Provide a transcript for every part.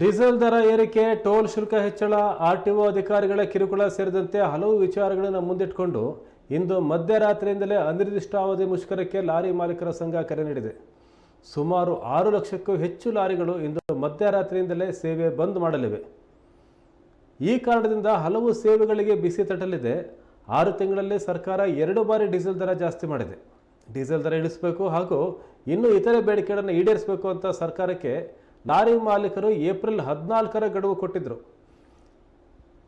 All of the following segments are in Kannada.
ಡೀಸೆಲ್ ದರ ಏರಿಕೆ, ಟೋಲ್ ಶುಲ್ಕ ಹೆಚ್ಚಳ, ಆರ್ ಟಿ ಒ ಅಧಿಕಾರಿಗಳ ಕಿರುಕುಳ ಸೇರಿದಂತೆ ಹಲವು ವಿಚಾರಗಳನ್ನು ಮುಂದಿಟ್ಟುಕೊಂಡು ಇಂದು ಮಧ್ಯರಾತ್ರಿಯಿಂದಲೇ ಅನಿರ್ದಿಷ್ಟಾವಧಿ ಮುಷ್ಕರಕ್ಕೆ ಲಾರಿ ಮಾಲೀಕರ ಸಂಘ ಕರೆ ನೀಡಿದೆ. ಸುಮಾರು ಆರು ಲಕ್ಷಕ್ಕೂ ಹೆಚ್ಚು ಲಾರಿಗಳು ಇಂದು ಮಧ್ಯರಾತ್ರಿಯಿಂದಲೇ ಸೇವೆ ಬಂದ್ ಮಾಡಲಿವೆ. ಈ ಕಾರಣದಿಂದ ಹಲವು ಸೇವೆಗಳಿಗೆ ಬಿಸಿ ತಟ್ಟಲಿದೆ. ಆರು ತಿಂಗಳಲ್ಲಿ ಸರ್ಕಾರ ಎರಡು ಬಾರಿ ಡೀಸೆಲ್ ದರ ಜಾಸ್ತಿ ಮಾಡಿದೆ. ಡೀಸೆಲ್ ದರ ಇಳಿಸಬೇಕು ಹಾಗೂ ಇನ್ನೂ ಇತರೆ ಬೇಡಿಕೆಗಳನ್ನು ಈಡೇರಿಸಬೇಕು ಅಂತ ಸರ್ಕಾರಕ್ಕೆ ಲಾರಿ ಮಾಲೀಕರು ಏಪ್ರಿಲ್ ಹದಿನಾಲ್ಕರ ಗಡುವು ಕೊಟ್ಟಿದ್ದರು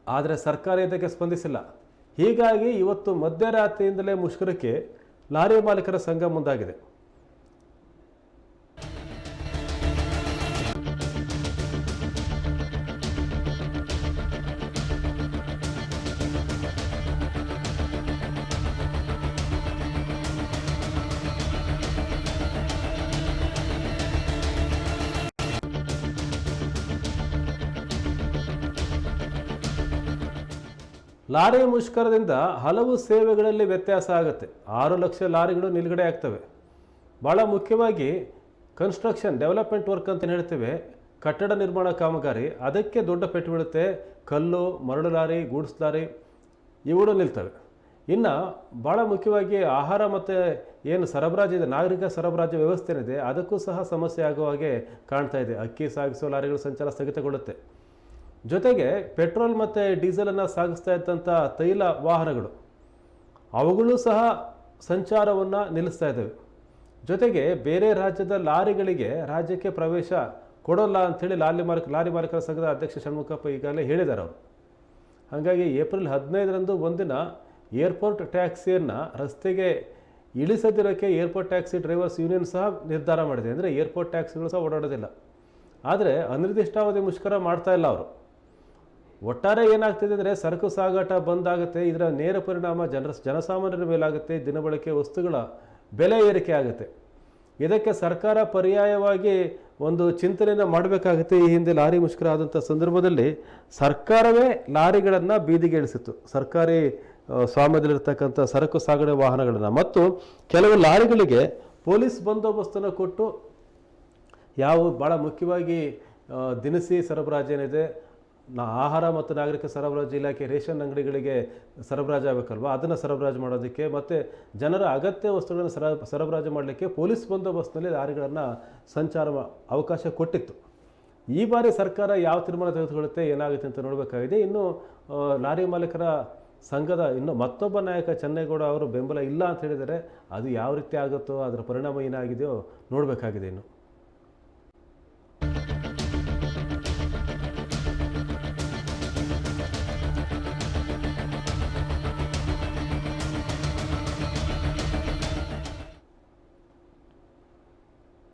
ಆದರೆ ಸರ್ಕಾರ ಇದಕ್ಕೆ ಸ್ಪಂದಿಸಿಲ್ಲ. ಹೀಗಾಗಿ ಇವತ್ತು ಮಧ್ಯರಾತ್ರಿಯಿಂದಲೇ ಮುಷ್ಕರಕ್ಕೆ ಲಾರಿ ಮಾಲೀಕರ ಸಂಘ ಮುಂದಾಗಿದೆ. ಲಾರಿ ಮುಷ್ಕರದಿಂದ ಹಲವು ಸೇವೆಗಳಲ್ಲಿ ವ್ಯತ್ಯಾಸ ಆಗುತ್ತೆ. ಆರು ಲಕ್ಷ ಲಾರಿಗಳು ನಿಲುಗಡೆ ಆಗ್ತವೆ. ಭಾಳ ಮುಖ್ಯವಾಗಿ ಕನ್ಸ್ಟ್ರಕ್ಷನ್ ಡೆವಲಪ್ಮೆಂಟ್ ವರ್ಕ್ ಅಂತ ಹೇಳ್ತೇವೆ. ಕಟ್ಟಡ ನಿರ್ಮಾಣ ಕಾಮಗಾರಿ, ಅದಕ್ಕೆ ದೊಡ್ಡ ಪೆಟ್ಟು ಬೀಳುತ್ತೆ. ಕಲ್ಲು, ಮರಳು ಲಾರಿ, ಗೂಡ್ಸ್ ಲಾರಿ, ಇವುಗಳು ನಿಲ್ತವೆ. ಇನ್ನು ಭಾಳ ಮುಖ್ಯವಾಗಿ ಆಹಾರ ಮತ್ತು ಏನು ಸರಬರಾಜು ಇದೆ ನಾಗರಿಕ ಸರಬರಾಜು ವ್ಯವಸ್ಥೆ ಏನಿದೆ ಅದಕ್ಕೂ ಸಹ ಸಮಸ್ಯೆ ಆಗುವ ಹಾಗೆ ಕಾಣ್ತಾ ಇದೆ. ಅಕ್ಕಿ ಸಾಗಿಸುವ ಲಾರಿಗಳು ಸಂಚಾರ ಸ್ಥಗಿತಗೊಳ್ಳುತ್ತೆ. ಜೊತೆಗೆ ಪೆಟ್ರೋಲ್ ಮತ್ತು ಡೀಸೆಲನ್ನು ಸಾಗಿಸ್ತಾ ಇದ್ದಂಥ ತೈಲ ವಾಹನಗಳು, ಅವುಗಳು ಸಹ ಸಂಚಾರವನ್ನು ನಿಲ್ಲಿಸ್ತಾ ಇದ್ದಾವೆ. ಜೊತೆಗೆ ಬೇರೆ ರಾಜ್ಯದ ಲಾರಿಗಳಿಗೆ ರಾಜ್ಯಕ್ಕೆ ಪ್ರವೇಶ ಕೊಡೋಲ್ಲ ಅಂಥೇಳಿ ಲಾರಿ ಮಾರ್ಕ ಲಾರಿ ಮಾಲೀಕರ ಸಂಘದ ಅಧ್ಯಕ್ಷ ಷಣ್ಮುಖಪ್ಪ ಈಗಾಗಲೇ ಹೇಳಿದ್ದಾರೆ ಅವರು. ಹಾಗಾಗಿ ಏಪ್ರಿಲ್ ಹದಿನೈದರಂದು ಒಂದಿನ ಏರ್ಪೋರ್ಟ್ ಟ್ಯಾಕ್ಸಿಯನ್ನು ರಸ್ತೆಗೆ ಇಳಿಸದಿರೋಕ್ಕೆ ಏರ್ಪೋರ್ಟ್ ಟ್ಯಾಕ್ಸಿ ಡ್ರೈವರ್ಸ್ ಯೂನಿಯನ್ ಸಹ ನಿರ್ಧಾರ ಮಾಡಿದೆ. ಅಂದರೆ ಏರ್ಪೋರ್ಟ್ ಟ್ಯಾಕ್ಸಿಗಳು ಸಹ ಓಡಾಡೋದಿಲ್ಲ. ಆದರೆ ಅನಿರ್ದಿಷ್ಟಾವಧಿ ಮುಷ್ಕರ ಮಾಡ್ತಾ ಇಲ್ಲ ಅವರು. ಒಟ್ಟಾರೆ ಏನಾಗ್ತಿದೆ ಅಂದರೆ ಸರಕು ಸಾಗಾಟ ಬಂದಾಗುತ್ತೆ, ಇದರ ನೇರ ಪರಿಣಾಮ ಜನರ ಜನಸಾಮಾನ್ಯರ ಮೇಲಾಗುತ್ತೆ ದಿನಬಳಕೆ ವಸ್ತುಗಳ ಬೆಲೆ ಏರಿಕೆ ಆಗುತ್ತೆ. ಇದಕ್ಕೆ ಸರ್ಕಾರ ಪರ್ಯಾಯವಾಗಿ ಒಂದು ಚಿಂತನೆಯನ್ನು ಮಾಡಬೇಕಾಗುತ್ತೆ. ಈ ಹಿಂದೆ ಲಾರಿ ಮುಷ್ಕರ ಆದಂಥ ಸಂದರ್ಭದಲ್ಲಿ ಸರ್ಕಾರವೇ ಲಾರಿಗಳನ್ನು ಬೀದಿಗೆ ಇಳಿಸಿತ್ತು. ಸರ್ಕಾರಿ ಸ್ವಾಮ್ಯದಲ್ಲಿರ್ತಕ್ಕಂಥ ಸರಕು ಸಾಗಣೆ ವಾಹನಗಳನ್ನು. ಮತ್ತು ಕೆಲವು ಲಾರಿಗಳಿಗೆ ಪೊಲೀಸ್ ಬಂದೋಬಸ್ತನ್ನು ಕೊಟ್ಟು, ಯಾವ ಭಾಳ ಮುಖ್ಯವಾಗಿ ದಿನಸಿ ಸರಬರಾಜು ಏನಿದೆ ನಾ ಆಹಾರ ಮತ್ತು ನಾಗರಿಕ ಸರಬರಾಜು ಇಲಾಖೆ ರೇಷನ್ ಅಂಗಡಿಗಳಿಗೆ ಸರಬರಾಜು ಆಗಬೇಕಲ್ವ? ಅದನ್ನು ಸರಬರಾಜು ಮಾಡೋದಕ್ಕೆ ಮತ್ತು ಜನರ ಅಗತ್ಯ ವಸ್ತುಗಳನ್ನು ಸರ, ಸರಬರಾಜು ಮಾಡಲಿಕ್ಕೆ ಪೊಲೀಸ್ ಬಂದೋಬಸ್ತ್ನಲ್ಲಿ ಲಾರಿಗಳನ್ನು ಸಂಚಾರ ಅವಕಾಶ ಕೊಟ್ಟಿತ್ತು. ಈ ಬಾರಿ ಸರ್ಕಾರ ಯಾವ ತೀರ್ಮಾನ ತೆಗೆದುಕೊಳ್ಳುತ್ತೆ, ಏನಾಗುತ್ತೆ ಅಂತ ನೋಡಬೇಕಾಗಿದೆ. ಇನ್ನು ಲಾರಿ ಮಾಲೀಕರ ಸಂಘದ ಇನ್ನು ಮತ್ತೊಬ್ಬ ನಾಯಕ ಚೆನ್ನೇಗೌಡ ಅವರು ಬೆಂಬಲ ಇಲ್ಲ ಅಂತ ಹೇಳಿದರೆ ಅದು ಯಾವ ರೀತಿ ಆಗುತ್ತೋ, ಅದರ ಪರಿಣಾಮ ಏನಾಗಿದೆಯೋ ನೋಡಬೇಕಾಗಿದೆ ಇನ್ನು.